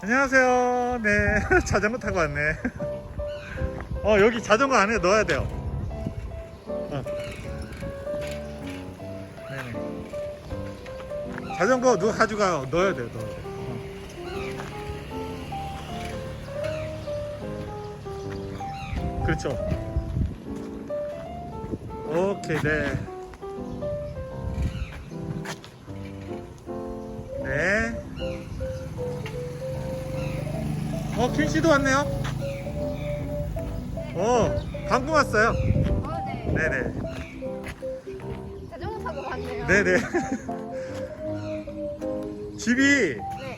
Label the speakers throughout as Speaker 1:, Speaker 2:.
Speaker 1: 안녕하세요. 네, 자전거 타고 왔네. 어, 여기 자전거 안에 넣어야 돼요. 어. 네네. 자전거 누가 가져가요? 넣어야 돼요, 넣어야 돼요. 어. 그렇죠. 오케이, 네. 어, 킨 씨도 왔네요. 어, 방금 왔어요.
Speaker 2: 어, 네.
Speaker 1: 네네.
Speaker 2: 자전거 타고 왔네요.
Speaker 1: 네네. 집이
Speaker 2: 네.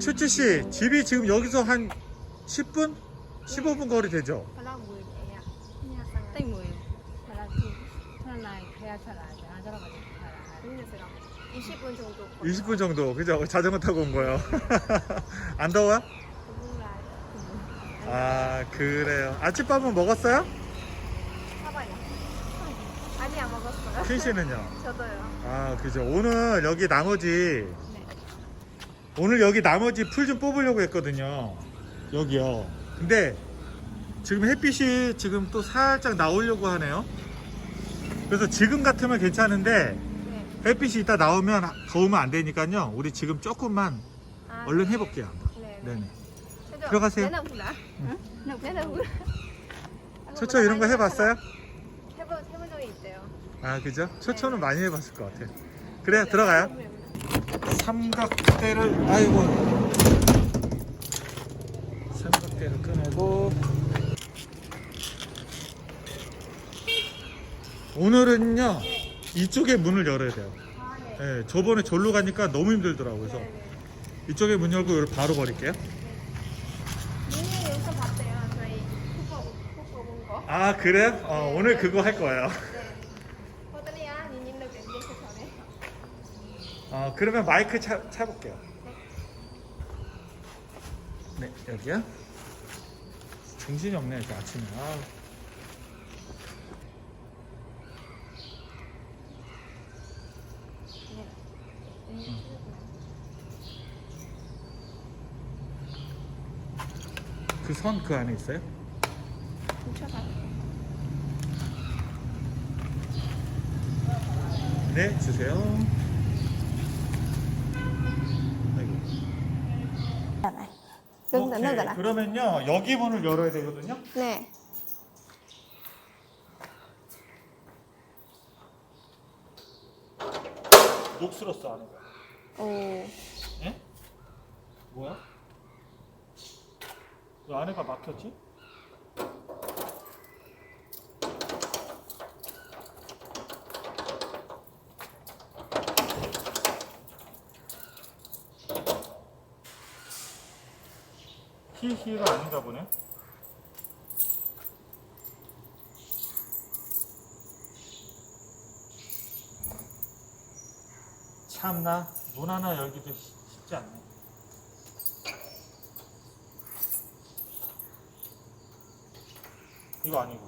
Speaker 1: 추추 씨, 집이 지금 여기서 한 10분? 15분 거리 되죠?
Speaker 3: Tay mulai. Kalau tu, kalau naik kayak cara aja, cara aja cara.
Speaker 2: 안녕하세요. 20분 정도.
Speaker 1: 20분 정도, 그죠? 자전거 타고 온 거예요. 안 더워요?
Speaker 3: Mulai.
Speaker 1: 아, 그래요. 아침밥은 먹었어요?
Speaker 2: 사봐요. 아니 안 먹었어요.
Speaker 1: 킨 씨는요?
Speaker 2: 저도요.
Speaker 1: 아, 그죠. 오늘 여기 나머지,
Speaker 3: 네.
Speaker 1: 오늘 여기 나머지 풀 좀 뽑으려고 했거든요. 여기요. 근데 지금 햇빛이 지금 또 살짝 나오려고 하네요. 그래서 지금 같으면 괜찮은데
Speaker 2: 네.
Speaker 1: 햇빛이 이따 나오면 더우면 안 되니까요. 우리 지금 조금만
Speaker 2: 아,
Speaker 1: 얼른
Speaker 2: 네.
Speaker 1: 해볼게요.
Speaker 2: 네.
Speaker 1: 네네.
Speaker 2: 저도
Speaker 1: 들어가세요.
Speaker 2: 몰라.
Speaker 1: 응.
Speaker 2: 몰라.
Speaker 1: 초초 이런 거 해봤어요?
Speaker 2: 해본 해본 적이 있대요.
Speaker 1: 아, 그죠? 초초는
Speaker 2: 네.
Speaker 1: 많이 해봤을 것 같아요. 그래요, 들어가요. 삼각대를, 아이고. 삼각대를 꺼내고. 오늘은요, 이쪽에 문을 열어야 돼요.
Speaker 2: 아 네.
Speaker 1: 예, 저번에 절로 가니까 너무 힘들더라고요. 그래서
Speaker 2: 네.
Speaker 1: 이쪽에 문 열고 이걸 바로 버릴게요.
Speaker 2: 여기서 봤대요. 저희 후보 후보 본 거.
Speaker 1: 아, 그래요? 어,
Speaker 2: 네.
Speaker 1: 오늘 그거 할 거예요.
Speaker 2: 네. 전에.
Speaker 1: 어, 그러면 마이크 차, 차볼게요. 네, 여기요. 정신이 없네, 이렇게 아침에. 아. 그 선 그 안에 있어요? 네, 주세요. 아이고. 오케이. 그러면요, 여기 문을 열어야 되거든요.
Speaker 2: 네.
Speaker 1: 녹슬었어, 안에가.
Speaker 2: 오.
Speaker 1: 예? 뭐야? 왜 안에가 막혔지? 히히가 아닌가 보네. 참나 문 하나 열기도 쉽- 쉽지 않네. 이거 아니고.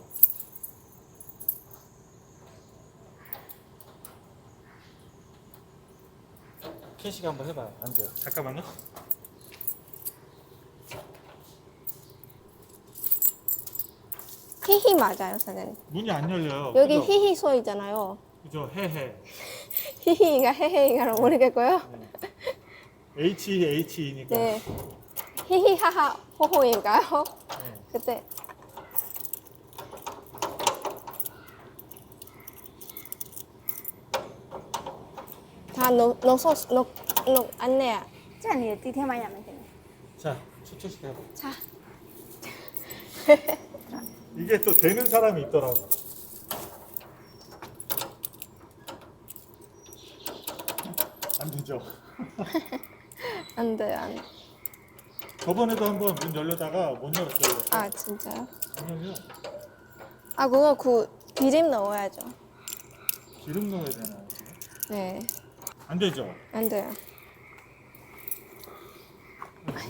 Speaker 1: 캐시가 한번 해봐요. 안 돼요. 잠깐만요.
Speaker 2: 히히 맞아요, 사장님.
Speaker 1: 문이 안 열려요.
Speaker 2: 여기
Speaker 1: 그죠?
Speaker 2: 히히 써 있잖아요.
Speaker 1: 그죠? 헤헤.
Speaker 2: 히히가 헤헤인가는 모르겠고요.
Speaker 1: H H니까.
Speaker 2: 네. 히히하하 호호인가요?
Speaker 1: 네.
Speaker 2: 그때 다 넣, 넣어서 넣, 넣, 안 내야.
Speaker 3: 这样你第天晚上没给你。
Speaker 1: 자, 초초씩 해봐.
Speaker 2: 자,
Speaker 1: 이게 또 되는 사람이 있더라고. 안 되죠.
Speaker 2: 안 돼, 안 돼.
Speaker 1: 저번에도 한번 문 열려다가 못 열었어요.
Speaker 2: 아, 진짜요?
Speaker 1: 안 열려.
Speaker 2: 아, 그거 그 기름 넣어야죠.
Speaker 1: 기름 넣어야 되나요?
Speaker 2: 네,
Speaker 1: 안 되죠?
Speaker 2: 안 돼요.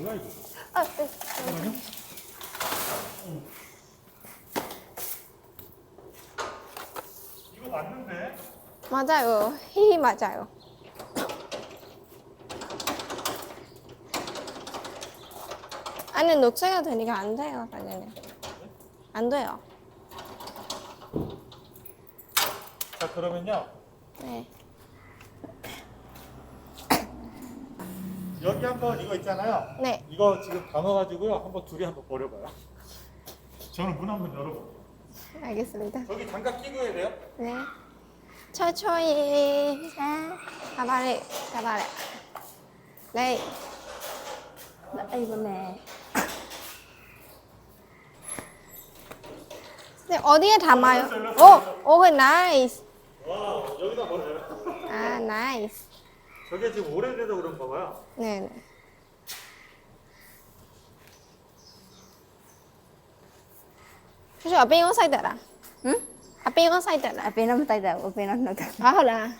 Speaker 1: 뭐야 이거?
Speaker 2: 아, 네.
Speaker 1: 잠깐만요. 이거 맞는데?
Speaker 2: 맞아요. 히히 맞아요. 안에 녹색이 되니까 안 돼요, 당연히. 안 돼요.
Speaker 1: 자 그러면요.
Speaker 2: 네.
Speaker 1: 여기 한번 이거 있잖아요.
Speaker 2: 네.
Speaker 1: 이거 지금 담아가지고요 한번 둘이 한번 버려봐요. 저는 문 한번 열어볼게요.
Speaker 2: 알겠습니다.
Speaker 1: 저기 장갑 끼고 해야 돼요?
Speaker 2: 네. 천천히. 가발에, 가발에. 네.
Speaker 3: Đây bên nè.
Speaker 2: 네, 어디에 담아요? 오, 오, 나이스.
Speaker 1: 와 여기다 버려요.
Speaker 2: 아, 나이스.
Speaker 1: 저게 지금 오래돼서 그런가 봐요.
Speaker 2: 네, 네. 혹시 ở bên có xây tật à?
Speaker 3: Ừ?
Speaker 2: ở bên à?
Speaker 3: À,
Speaker 2: hồi là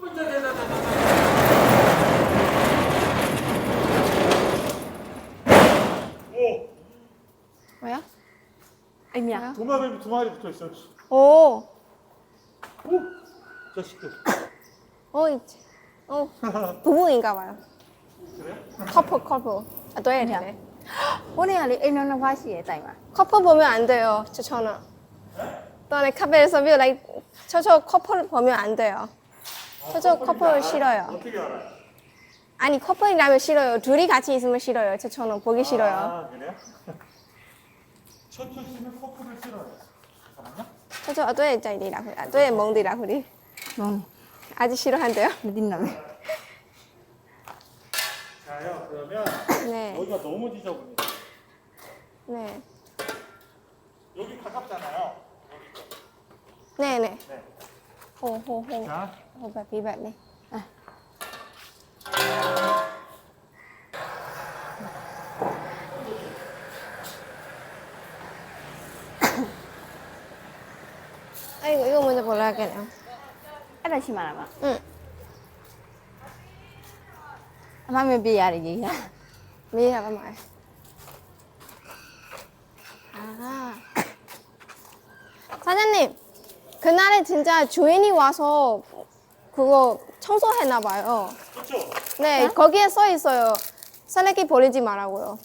Speaker 1: 오
Speaker 2: 뭐야?
Speaker 3: Im nhỉ?
Speaker 1: 도마뱀이 두 마리 붙어 있어.
Speaker 2: 오,
Speaker 1: 오 자식들.
Speaker 2: 오, 있지. 오, 부부인가 봐요.
Speaker 1: 그래요?
Speaker 2: 커플, 커플. 아, 또 해야 돼.
Speaker 3: Gì vậy tay mà?
Speaker 2: 커플 보면 안 돼요, 저처럼. 또내 카페에서 뷰, like, 저저 커플 보면 안 돼요. 저저 커플 싫어요.
Speaker 1: 어떻게 알아요?
Speaker 2: 아니 커플이라면 싫어요. 둘이 같이 있으면 싫어요. 저처럼 보기 싫어요.
Speaker 1: 아 그래요? 첫 초심에 포크를 찔러요. 잠깐만요.
Speaker 2: 他说：“哦，对，在里拉回来，对，蒙里拉回来， 아, 아,
Speaker 3: 멍.
Speaker 2: 아주 싫어한대요.
Speaker 3: 느린다며.
Speaker 1: 자요. 그러면
Speaker 2: 네,
Speaker 1: 여기가 너무 지저분해요.
Speaker 2: 네,
Speaker 1: 여기 가깝잖아요.
Speaker 2: 네, 네.
Speaker 1: 네.
Speaker 2: 호, 호, 호,
Speaker 1: 자,
Speaker 2: 호, 바비, 바비. 아, 이거 먼저 골라야겠네요.
Speaker 3: À?
Speaker 2: 응,
Speaker 3: gì gì hả?
Speaker 2: 미리 한번 말. 아, 사장님, 그날에 진짜 주인이 와서 그거 청소했나 봐요.
Speaker 1: 그렇죠.
Speaker 2: 네, 거기에 써 있어요. 쓰레기 버리지 말라고요.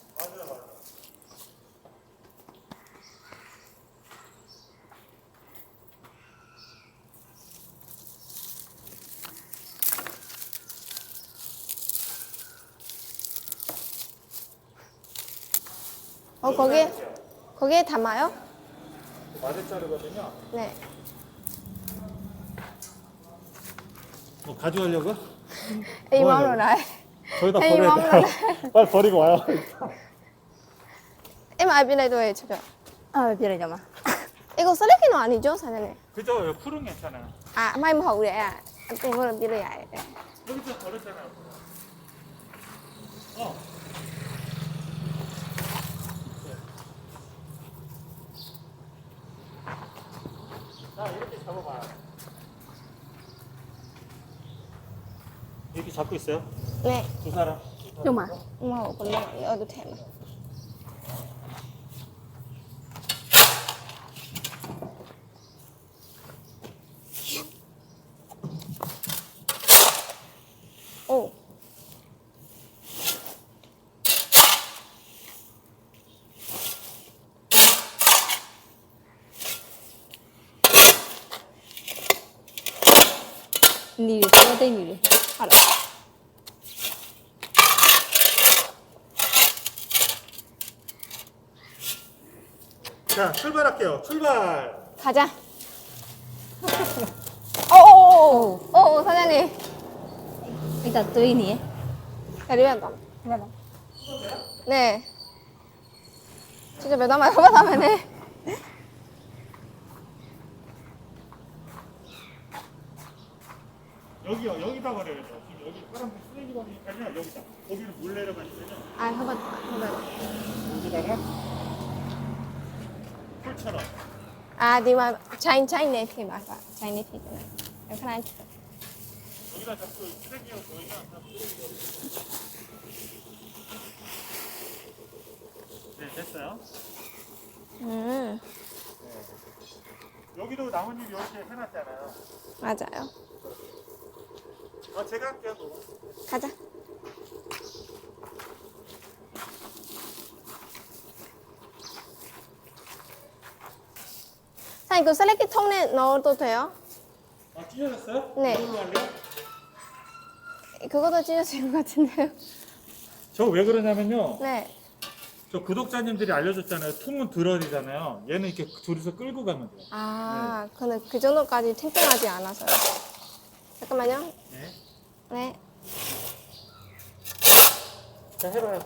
Speaker 2: 거기에, 거기에 담아요?
Speaker 1: 마대 자르거든요.
Speaker 2: 네.
Speaker 1: 뭐 가져가려고?
Speaker 2: 이? 마음으로 나요.
Speaker 1: 저희다
Speaker 2: 에이,
Speaker 1: 버려야
Speaker 2: 먹으러
Speaker 1: 돼요. 빨리 버리고 와요.
Speaker 2: bên này tôi chụp cho.
Speaker 3: Ờ, bị này mà.
Speaker 2: 이거 쓰레기는 아니죠, 사장님?
Speaker 1: 그죠? 푸른 괜찮아요.
Speaker 2: 아, đấy à? 이거는 비례 야
Speaker 1: 여기서 버렸잖아요. 어. 자 이렇게 잡아봐요. 이렇게 잡고 있어요.
Speaker 2: 네.
Speaker 1: 두 사람.
Speaker 2: Của nó ở được thèm. 오.
Speaker 3: Tên gì đi.
Speaker 2: 알아.
Speaker 1: 자 출발할게요. 출발.
Speaker 2: 가자. 오오오. 오, 사장님.
Speaker 3: Bây giờ tươi nè.
Speaker 2: 내리면 다
Speaker 3: Đây là.
Speaker 2: 네. 진짜 말고 받아면네.
Speaker 1: 여기요. 여기다 버려야죠. 지금 여기 파란색 쓰레기 버리니까요. 여기다. 거기는 물 내려가니까요.
Speaker 2: 아, 해봐, 해봐.
Speaker 1: 여기다가 풀처럼.
Speaker 2: Mà phải chain này thì này. Em khăn
Speaker 1: 여기다 자꾸 다 쓰레기가 네 됐어요.
Speaker 2: 음.
Speaker 1: 여기도 나뭇잎 이렇게 해놨잖아요.
Speaker 2: 맞아요.
Speaker 1: 어, 제가 할게요. 그거.
Speaker 2: 가자. 사장님 그 쓰레기통에 넣어도 돼요?
Speaker 1: 아, 찢어졌어요?
Speaker 2: 네. 그것도 찢어질 것 같은데요.
Speaker 1: 저 왜 그러냐면요.
Speaker 2: 네.
Speaker 1: 저 구독자님들이 알려줬잖아요. 퉁은 드러리잖아요. 얘는 이렇게 둘이서 끌고 가면 돼요.
Speaker 2: 아, 근데 그 정도까지 탱탱하지 않아서요. 잠깐만요.
Speaker 1: 네.
Speaker 2: 네.
Speaker 1: 자, 해봐요.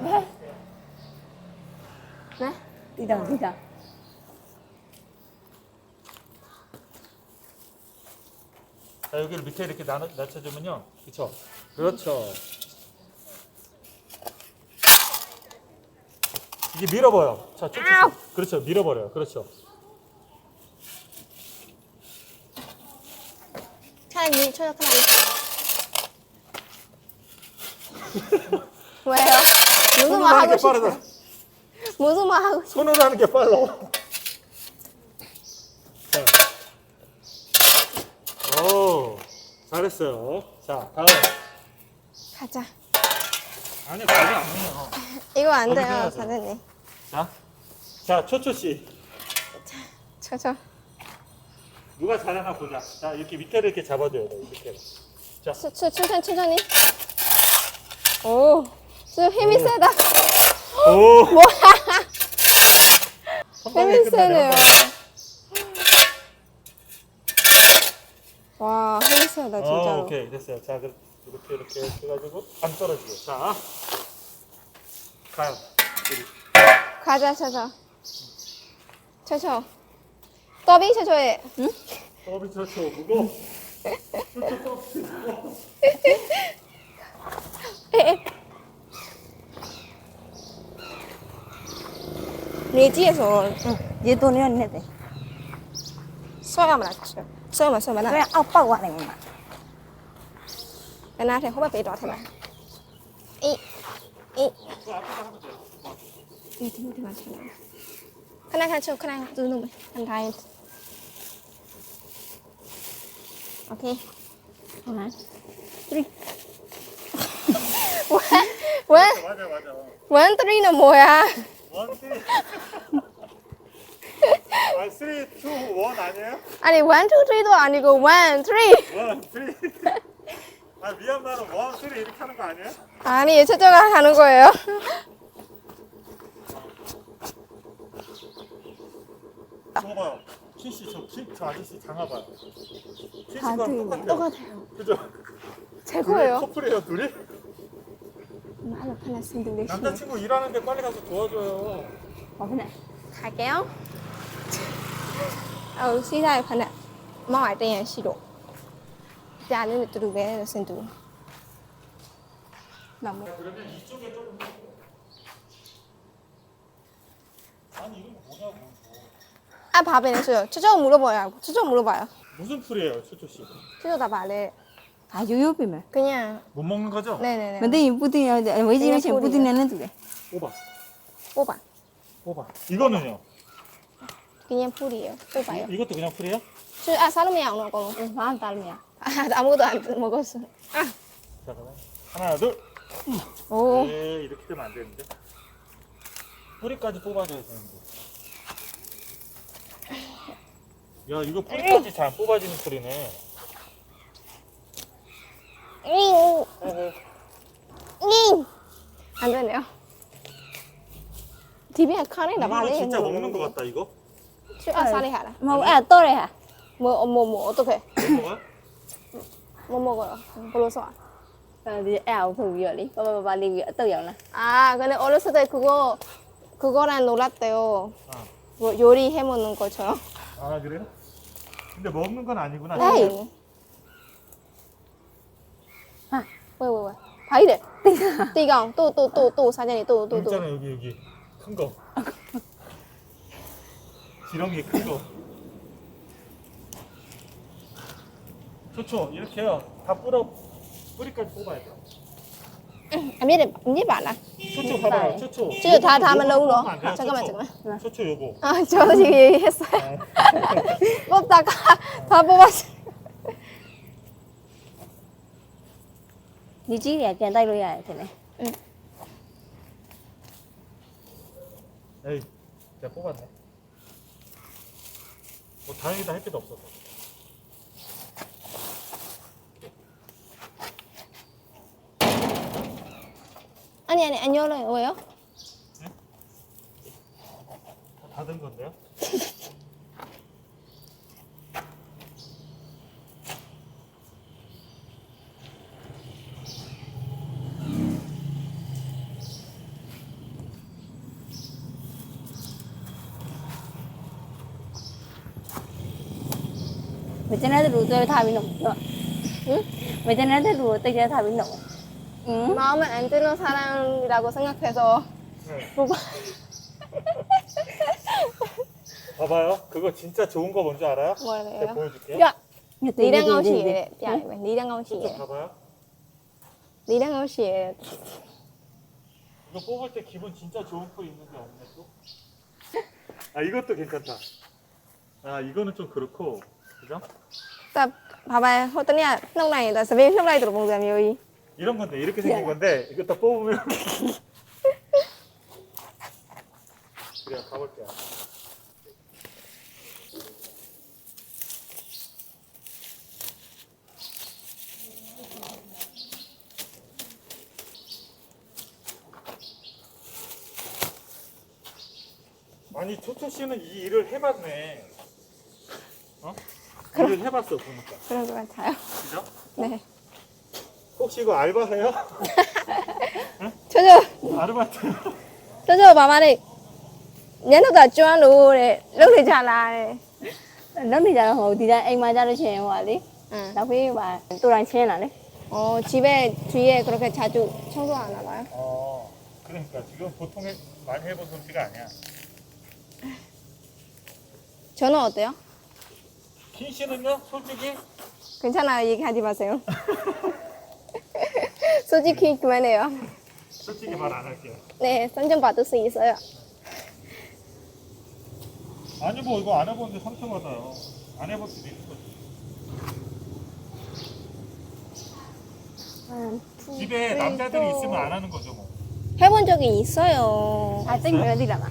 Speaker 2: 네.
Speaker 3: Đi đâu
Speaker 1: 자, 여기를 밑에 이렇게 나, 낮춰주면요. 그쵸? 그렇죠. 이게 밀어버려. 자, 쭉.
Speaker 2: 아우!
Speaker 1: 그렇죠. 밀어버려요. 그렇죠.
Speaker 2: 차라리 밀쳐요, 차라리. 왜요? 무슨
Speaker 1: 손으로
Speaker 2: 말
Speaker 1: 하는
Speaker 2: 하고
Speaker 1: 게
Speaker 2: 싶어?
Speaker 1: 빠르다.
Speaker 2: 무슨 말 하고 싶어?
Speaker 1: 손으로 하는 게 빨라. 자. 오, 잘했어요. 자, 다음.
Speaker 2: 가자.
Speaker 1: 아니, 가지 않네요.
Speaker 2: 이거 안 돼요,
Speaker 1: 해야죠.
Speaker 2: 사장님.
Speaker 1: 자, 자, 초초 씨.
Speaker 2: 저, 저.
Speaker 1: 누가 잘하나 보자. 자, 이렇게 밑에를 이렇게 잡아줘야 돼, 밑에를. 자,
Speaker 2: 수, 수, 천천히, 천천히. 오, 좀 힘이
Speaker 1: 오.
Speaker 2: 세다.
Speaker 1: 오!
Speaker 2: 뭐야?
Speaker 1: 한 방에
Speaker 2: 힘이
Speaker 1: 끝나네,
Speaker 2: 세네요.
Speaker 1: 한 방에.
Speaker 2: 와, 힘이 세다,
Speaker 1: 어,
Speaker 2: 진짜로.
Speaker 1: 오케이, 됐어요. 자, 그- 이렇게, 이렇게 해가지고, 안 떨어지게. 자, 가요.
Speaker 2: 가자, 쳐줘. 쳐줘. 더빙 쳐줘해. 응?
Speaker 1: 무거. 초초 더비 무거.
Speaker 2: 레지에 서
Speaker 3: với tôi nữa nè thì
Speaker 2: 써야만 하죠. 써야만, 써야만
Speaker 3: cái
Speaker 2: 하.
Speaker 3: ốc bao qua này mà
Speaker 2: cái nào thì không phải bị đỏ thế mà. 이, 이.
Speaker 1: 그 앞에다 하면 돼요.
Speaker 2: 이뒤 로 맞춰. 하나 하나 쳐, 하나 누르는 거. 한 다이. 오케이.
Speaker 3: hả
Speaker 2: 원, 원,
Speaker 1: 맞아, 맞아.
Speaker 2: 원, 쓰리는 뭐야?
Speaker 1: 원, 쓰리. 아, 쓰리, 투, 원 아니에요?
Speaker 2: 아니 원, 투, 쓰리도 아니고 원, 쓰리.
Speaker 1: 원, 쓰리. 아, 미얀마는 원, 쓰리 이렇게 하는 거 아니에요?
Speaker 2: 아니 최저가 하는 거예요.
Speaker 1: 저거 봐요. 키씨, 저, 키, 저 아저씨 장화 봐요.
Speaker 3: 되게
Speaker 1: 똑같아요.
Speaker 2: 똑같아요.
Speaker 1: 그죠?
Speaker 2: 최고예요.
Speaker 1: 커플이에요, 둘이?
Speaker 2: 말로 하나 쓴
Speaker 1: 남자친구 일하는데 빨리 가서 도와줘요.
Speaker 3: cái này
Speaker 2: 갈게요. là xí độ. Ra nên từ từ bé là xin từ.
Speaker 3: lòng
Speaker 1: 그러면 이쪽에 조금 아니 거 뭐냐고
Speaker 2: 아, 밥에 냈어요. 최저 물어봐요. 최저 물어봐요.
Speaker 1: 무슨 풀이에요 초초씨
Speaker 2: 최저 다 말해.
Speaker 3: Giúp mà
Speaker 2: 그냥
Speaker 1: 못 먹는 거죠?
Speaker 2: 네네네. Nghe
Speaker 3: mấy chuyện
Speaker 2: Putin
Speaker 3: Putin
Speaker 2: à?
Speaker 3: nên tụi này
Speaker 1: 뽑아
Speaker 2: 뽑아.
Speaker 1: 뽑아 이거는요?
Speaker 2: 그냥 풀이에요. 뽑아요.
Speaker 1: 이, 이것도 그냥 풀이에요?
Speaker 2: 저, 아, 사람이 안
Speaker 3: anh ta luôn nha
Speaker 2: 아, 아무것도 안 먹었어. 아,
Speaker 1: 잠깐만 하나 둘
Speaker 2: 오.
Speaker 1: 에이 이렇게 되면 안 되는데 뿌리까지 뽑아줘야 되는데 야 이거 뿌리까지 잘 안 뽑아지는.
Speaker 2: 잉. 안 되네요. 집에 칸에
Speaker 1: 이거는
Speaker 2: 나발이
Speaker 1: 진짜 먹는 거 같다 이거
Speaker 2: 아, 살이 하라.
Speaker 3: mà à tôi đây hả
Speaker 2: 뭐, 뭐, 뭐, 어떻게?
Speaker 1: 못 먹어요?
Speaker 2: 뭐 먹어요?
Speaker 3: à thì ảo thử giờ đi ba ba ba đi tôi giờ nè
Speaker 2: 아, 근데 어렸을 때 그거, 그거랑 놀았대요.
Speaker 1: 아.
Speaker 2: 뭐 요리 해 먹는 것처럼.
Speaker 1: 아 그래요? 근데 먹는 건 아니구나
Speaker 2: 에이.
Speaker 3: 아.
Speaker 2: 왜, 왜, 왜? 봐야 돼. 띠강, 또, 또, 또, 또, 사장님, 또, 또, 또.
Speaker 1: 있잖아 여기 여기 큰 거. 지렁이 큰 거. 좋죠. 이렇게 해야 다 뿌려 뿌리까지 뽑아야 돼.
Speaker 2: 아, 안 믿어, 믿지 말라.
Speaker 1: 초초 봐봐. 초초.
Speaker 2: 지금 다 다음에
Speaker 1: 넣으러. 아,
Speaker 2: 잠깐만,
Speaker 1: 잠깐만. 초초 요거.
Speaker 2: 아, 저도 지금 얘기했어요. 네. 뽑다가 다 뽑았어요.
Speaker 4: ဒီကြီးတွေကပြန်တိုက်လို့ရတယ်ထင်တယ်
Speaker 1: 에이, 제가 뽑았네. 뭐 다행이다 햇빛 없어서.
Speaker 2: 아니 아니 안 열어요 왜요?
Speaker 1: 다 닫은 건데요? ။
Speaker 4: මෙතනද රුතව තවිනො මෙතනද රුවත කියලා තවින්නවා
Speaker 2: 마음은 엔드로 사랑이라고 생각해서
Speaker 1: 네.
Speaker 2: 뽑아
Speaker 1: 봐봐요. 그거 진짜 좋은 거 뭔지 알아요?
Speaker 2: 뭐래요?
Speaker 1: 내가 보여줄게요.
Speaker 2: 야, 你的高血压，你的高血压，
Speaker 1: 봐봐요.
Speaker 2: 你的高血
Speaker 1: 이거 뽑을 때 기분 진짜 좋은 풀 있는데 없네 또. 아 이것도 괜찮다. 아 이거는 좀 그렇고 그죠?
Speaker 2: 딱 봐봐요 호떡이야 hnong당이다 스베이 hnong당이도 봉자 묘이
Speaker 1: 이런 건데 이렇게 생긴 건데 이거 딱 뽑으면 그래요 가볼게요. 아니 초초 씨는 이 일을 해봤네. 어? 일을 해봤어 보니까.
Speaker 2: 그런 것 같아요
Speaker 1: 그죠?
Speaker 2: 네
Speaker 1: 혹시 이거 알바세요?
Speaker 2: 저저
Speaker 1: 아르바이트.
Speaker 2: 저저 봐봐래 얘네가 좋아하는လုပ်နေကြလားတဲ့
Speaker 4: နောက်နေကြတော့ဟိုဒီတိုင်းအိမ်မှာကြလို့ရှိရင်ဟိုကလေ
Speaker 2: 응.
Speaker 4: နောက်ဖေးပါတူတိုင်းချင်းလာလေ
Speaker 2: 어 집에 뒤에 그렇게 자주 청소 안 하나요?
Speaker 1: 어, 그러니까 지금 보통 해, 많이 해본 솜씨가 아니야.
Speaker 2: 저는 어때요?
Speaker 1: 긴 씨는요? 솔직히?
Speaker 2: 괜찮아요. 얘기하지 마세요. 솔직히 그만해요.
Speaker 1: 솔직히 말 안 할게요.
Speaker 2: 네, 선정 받을 수 있어요.
Speaker 1: 아니 뭐 이거 안 해본 데 상처받아요. 안 해볼 수도 있는 거지. 아, 집에 남자들이 있으면 안 하는 거죠 뭐.
Speaker 2: 해본 적이 있어요.
Speaker 4: 아직 며느리잖아.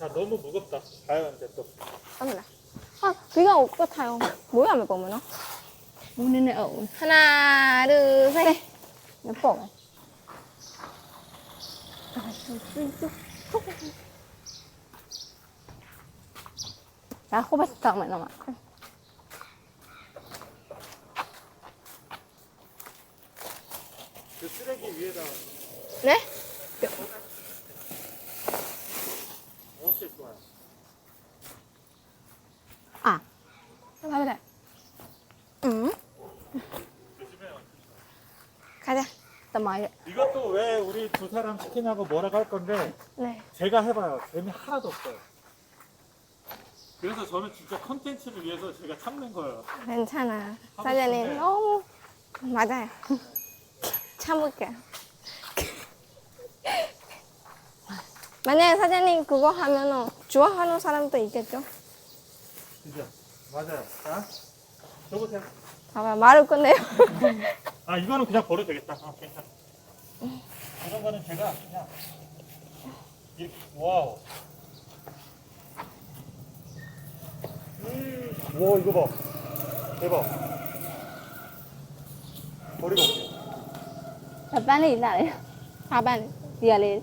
Speaker 1: 야 너무 무겁다. 자연한테 또.
Speaker 2: 잠깐만. 아, 귀가 올 것 같아요. 뭐야, 몇 번이나?
Speaker 4: 문에는 어.
Speaker 2: 하나, 둘, 셋.
Speaker 4: 네. 몇 번? 야, 호바스타 말 넘어.
Speaker 1: 그 쓰레기 위에다.
Speaker 2: 네?
Speaker 1: 그 진짜 좋아요.
Speaker 2: 아. 아 가자. 응? 가자.
Speaker 4: 뭐
Speaker 1: 이것도 왜 우리 두 사람 치킨하고 뭐라고 할 건데
Speaker 2: 네.
Speaker 1: 제가 해봐요. 재미 하나도 없어요. 그래서 저는 진짜 컨텐츠를 위해서 제가 참는 거예요.
Speaker 2: 괜찮아. 사장님 너무 맞아요. 참을게. 요 만약에 사장님 그거 하면은 좋아하는 사람도 있겠죠?
Speaker 1: 그죠? 맞아요. 자, 여보세요.
Speaker 2: 봐봐, 말을 끝내요.
Speaker 1: 아, 이거는 그냥 버려도 되겠다. 아, 괜찮아. 이런 거는 제가 그냥 와우. 음, 와, 이거 봐. 대박. 버리고 올게요. 下班了，你哪里？下班，你哪里？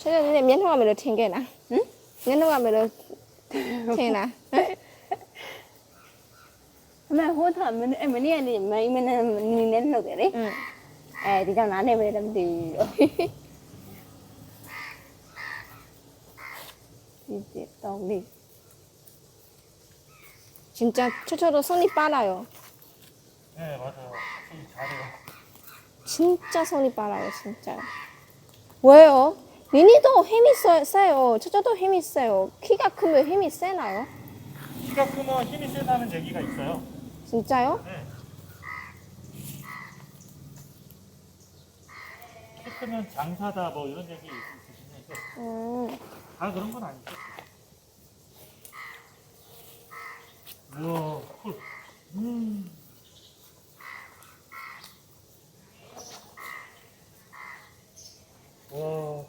Speaker 4: ngọt thế chiều. Dạ chả chiều. Đấy, à, nhé, nhé phía chiều. Cho hả? Dạ, dạ, ý, dạ.
Speaker 2: 최저 근데 면허가면로 튕겨나?
Speaker 4: 응?
Speaker 2: 면허가면로 튕겨나?
Speaker 4: Mà hốt thở mình em mới đi mấy mình mình nên được đấy.
Speaker 2: 응.
Speaker 4: À thì trong đó này mới làm gì rồi. đi tiếp tục đi.
Speaker 2: 진짜 최초도 손이 빨라요.
Speaker 1: 네 맞아요. 손이 잘해요.
Speaker 2: 진짜 손이 빨라요, 진짜. 왜요? 미니도 힘이 세- 세요. 최초도 힘이 세요. 키가 크면 힘이 세나요?
Speaker 1: 키가 크면 힘이 세다는 얘기가 있어요.
Speaker 2: 진짜요?
Speaker 1: 네. 키 크면 장사다 뭐 이런 얘기 있으시는데
Speaker 2: 음.
Speaker 1: 다 그런 건 아니죠. 우와, 콜. 음. 와,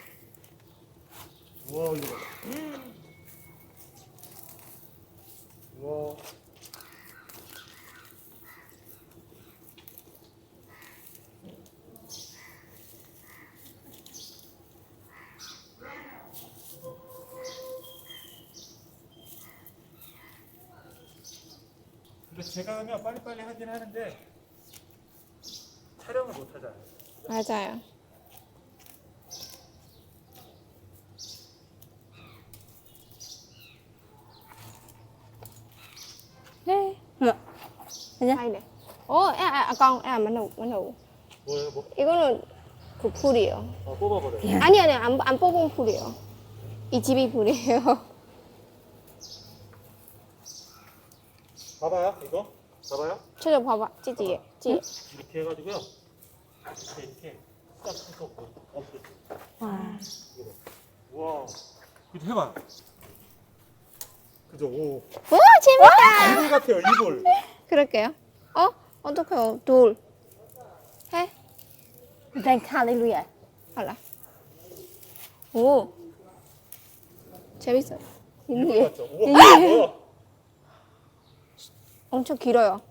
Speaker 1: 우와, 이거 봐. 우와. 근데 제가 하면 빨리빨리 하긴 하는데 촬영을 못 하잖아요.
Speaker 2: 맞아요. 네.
Speaker 4: Dạ.
Speaker 2: 아니네. 어, 애, 아, 아, 깡, 애, 만나고, 만나고.
Speaker 1: 뭐예요, 뭐?
Speaker 2: 이거는 그 풀이에요.
Speaker 1: 어, 뽑아버려요.
Speaker 2: 아니, 아니, 안, 안 뽑은 풀이에요. 이 집이 풀이에요.
Speaker 1: 봐봐요, 이거. 봐봐요.
Speaker 2: 저저 봐봐, 찌찌개. 찌.
Speaker 1: 이렇게 해가지고요. 이렇게 이렇게 싹 해서 없애.
Speaker 4: 와
Speaker 1: 와, 그죠 해봐. 그죠? 오.
Speaker 2: 오, 재밌다!
Speaker 1: 이불 같아요, 이불.
Speaker 2: 그럴게요. 어? 어떡해요? 돌. 해?
Speaker 4: lên lui à
Speaker 2: 알라. 오. 재밌어요.
Speaker 1: 뭐야?
Speaker 2: 엄청 길어요.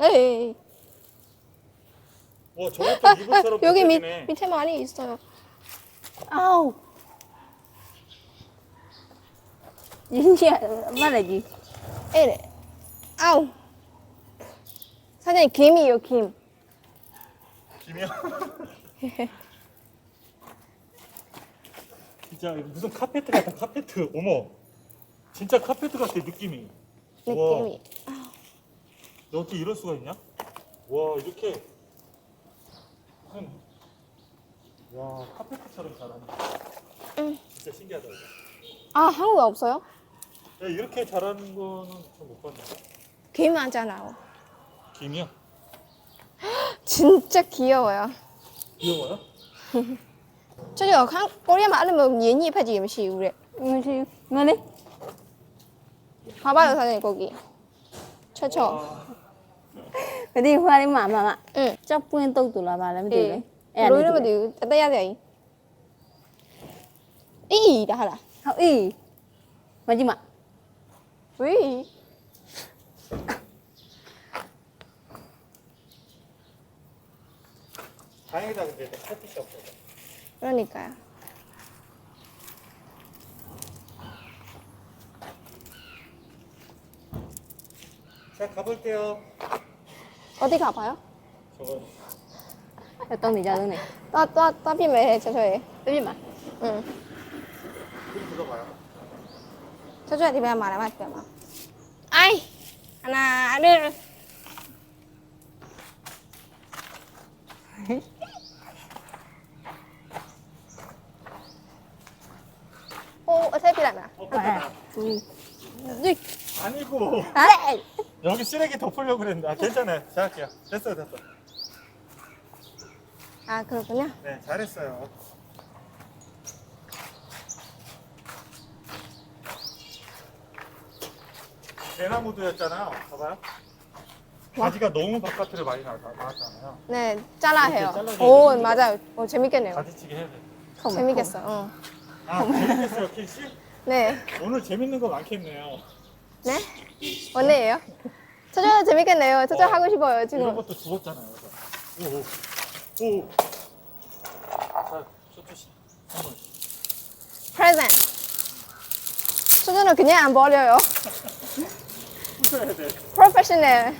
Speaker 2: 에이.
Speaker 1: 와, 저것도 이불처럼
Speaker 2: 여기 밑,
Speaker 1: 벗겨지네.
Speaker 2: 밑에 많이 있어요.
Speaker 4: Mắt là gì?
Speaker 2: 에레. 아우. 사장님, 김이에요, 김.
Speaker 1: 김이야. 진짜 이거 무슨 카페트 같아, 카페트. 어머. 진짜 카페트 같아, 느낌이.
Speaker 2: 느낌이.
Speaker 1: 너 어떻게 이럴 수가 있냐? 와 이렇게 무슨 와 카페트처럼 잘하네.
Speaker 2: 응.
Speaker 1: 진짜 신기하다. 이거.
Speaker 2: 아, 한국에 없어요?
Speaker 1: 야, 이렇게 잘하는 거는 좀 못 봤는데.
Speaker 2: 김 하잖아요.
Speaker 1: 김이야?
Speaker 2: 진짜 귀여워요.
Speaker 1: 귀여워요?
Speaker 2: 저저 한 꼬리에 말르면 연입하지 임시 우리.
Speaker 4: Ngon chứ Ngon đi
Speaker 2: 봐봐요, 사장님 거기. 최초.
Speaker 4: hoa đi mà mà mà
Speaker 2: 응.
Speaker 4: Là bà làm gì đấy
Speaker 2: 예. 로이는 것도 떼야 돼. 이, 다 하라.
Speaker 4: Gì mà
Speaker 2: 왜?
Speaker 1: 다행이다 근데 커피숍
Speaker 2: 그러니까요.
Speaker 1: 자 가볼게요
Speaker 2: 어디 가봐요?
Speaker 1: 저거
Speaker 4: 어떤 의자는 해.
Speaker 2: 따, 따, 따비매, 저저에.
Speaker 4: 여기만.
Speaker 2: 응.
Speaker 1: 좀 들어봐요
Speaker 2: 저저에 디베 말해, 맞대, 막. 아이! 하나, 둘.
Speaker 1: 아니고
Speaker 2: 아?
Speaker 1: 여기 쓰레기 덮으려고 그랬는데 아, 괜찮아요. 자 할게요. 됐어요, 됐어.
Speaker 2: 아, 그렇군요.
Speaker 1: 네, 잘했어요. 대나무도였잖아요. 봐봐요. 가지가 너무 바깥으로 많이 나, 나, 나왔잖아요.
Speaker 2: 네, 잘라 해요.
Speaker 1: 이렇게 잘라줘야
Speaker 2: 오,
Speaker 1: 되는데.
Speaker 2: 맞아요. 오, 재밌겠네요.
Speaker 1: 가지치기 해야 돼.
Speaker 2: 재밌겠어. 어.
Speaker 1: 아, 재밌겠어요, 킬씨?
Speaker 2: 네.
Speaker 1: 오늘 재밌는 거 많겠네요.
Speaker 2: 네? 원래예요? 저저 재밌겠네요. 저저
Speaker 1: 어.
Speaker 2: 하고 싶어요,
Speaker 1: 이런
Speaker 2: 지금.
Speaker 1: 것도 주웠잖아요. 그래서. 오, 오. 오. 자, 쇼트 씨. 한번.
Speaker 2: 프레젠트. 저저는 그냥 안 버려요.
Speaker 1: 웃어야 돼.
Speaker 2: 프로페셔널.